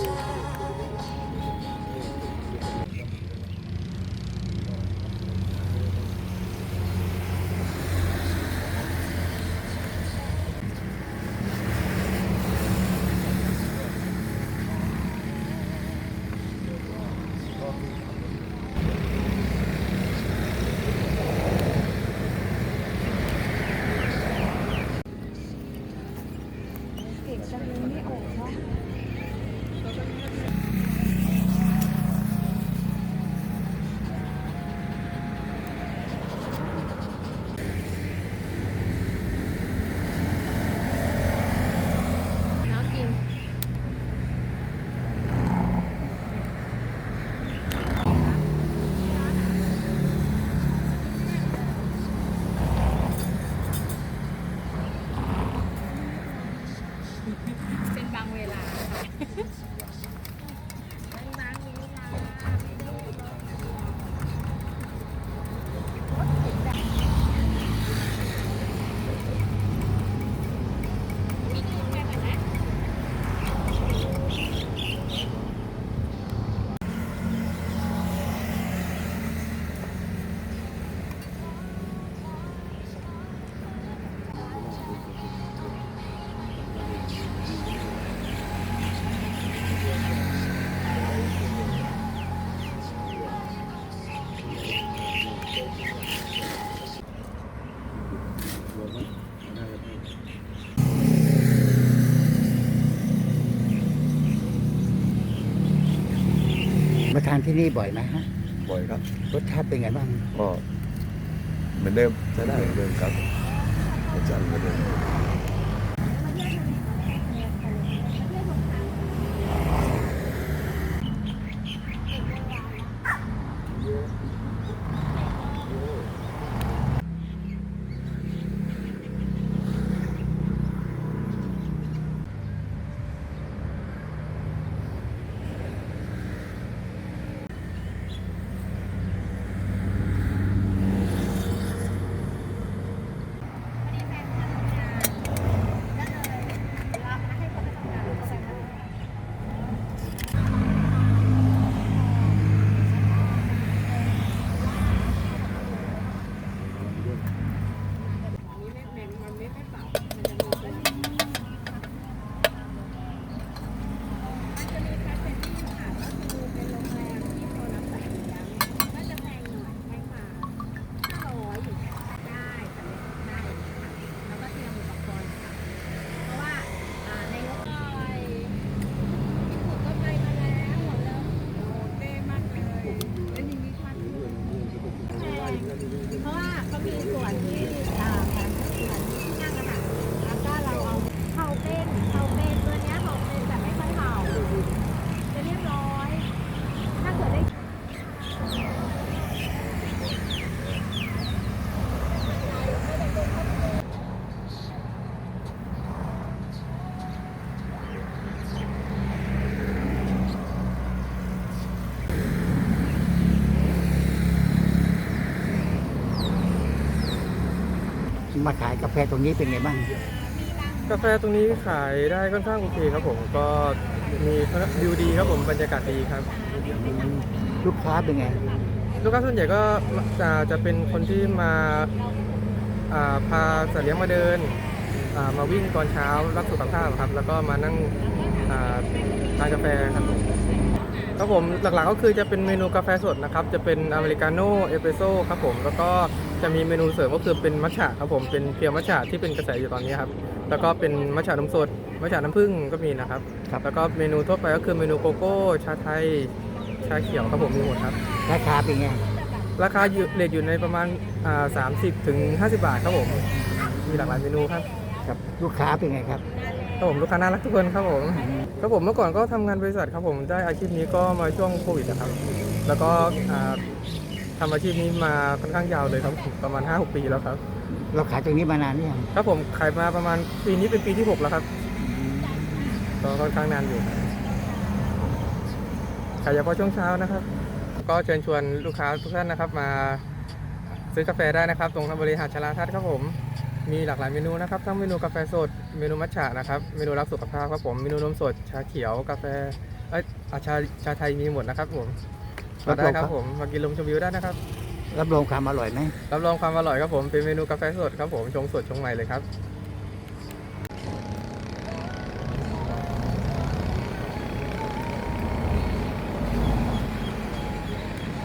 เด็กจะเรียนไม่ออกเนาะานที่นี่บ่อยไหมฮะบ่อยครับรสชาติเป็นไงบ้าง ก็เหมือนเดิมใช้ได้เหมือนเดิมครับรสชาติเหมือนเดิม เพราะว่าเขามีส่วนที่อ่าส่วนที่นั่งอะค่ะแล้วก็เราเอาเข่าเป็นเข่าเป็นตัวเนี้ยเข่าเป็นแต่ไม่ค่อยเข่าจะเรียบร้อย ถ้าเกิดได้ มาขายกาแฟตรงนี้เป็นไงบ้าง กาแฟตรงนี้ขายได้ค่อนข้างโอเคครับผมก็มีวิวดีครับผมบรรยากาศดีครับ ลูกค้าเป็นไง ลูกค้าส่วนใหญ่ก็จะจะเป็นคนที่มาอ่าพาสัตว์เลี้ยงมาเดินอ่ามาวิ่งตอนเช้ารักสุขภาพครับ แล้วก็มานั่งอ่าทานกาแฟครับผมครับผมหลักๆก็คือจะเป็นเมนูกาแฟสดนะครับ จะเป็นอเมริกาโน่เอสเปรสโซ่ครับผมแล้วก็ จะมีเมนูเสริมก็คือเป็นมัทฉะครับผมเป็นเพียวมัทฉะที่เป็นกระแสอยู่ตอนนี้ครับแล้วก็เป็นมัทฉะนมสดมัทฉะน้ำผึ้งก็มีนะครับ ครับแล้วก็เมนูทั่วไปก็คือเมนูโกโก้ชาไทยชาเขียวครับผมมีหมดครับ ราคาเป็นไงราคาอยู่เลทอยู่ในประมาณอ่าสามสิบถึงห้าสิบบาทครับผมมีหลากหลายเมนูครับ ครับลูกค้าเป็นไงครับ ครับผมลูกค้าน่ารักทุกคนครับผมครับผมเมื่อก่อนก็ทำงานบริษัทครับผมได้อาชีพนี้ก็มาช่วงโควิดนะครับ แล้วก็อ่า ทำอาชีพนี้มาค่อนข้างยาวเลยครับผมประมาณ5-6ปีแล้วครับ เราขายตรงนี้มานานหรือยังครับผมขายมาประมาณปีนี้เป็นปีที่6แล้วครับก็ค่อนข้างนานอยู่ครับขายเฉพาะช่วงเช้านะครับ ก็เชิญชวนลูกค้าทุกท่านนะครับ มาซื้อกาแฟได้นะครับ ตรงบริหารชลาทัศน์ครับผม มีหลากหลายเมนูนะครับทั้งเมนูกาแฟสดเมนูมัทฉะนะครับเมนูรักสุขภาพครับผมเมนูนมสดชาเขียวกาแฟเอ้ยอ่าชาชาไทยมีหมดนะครับผม มาได้ครับผมมากินลมชมวิวได้นะครับ รับรองความอร่อยไหมรับรองความอร่อยครับผมเป็นเมนูกาแฟสดครับผมชงสดชงใหม่เลยครับ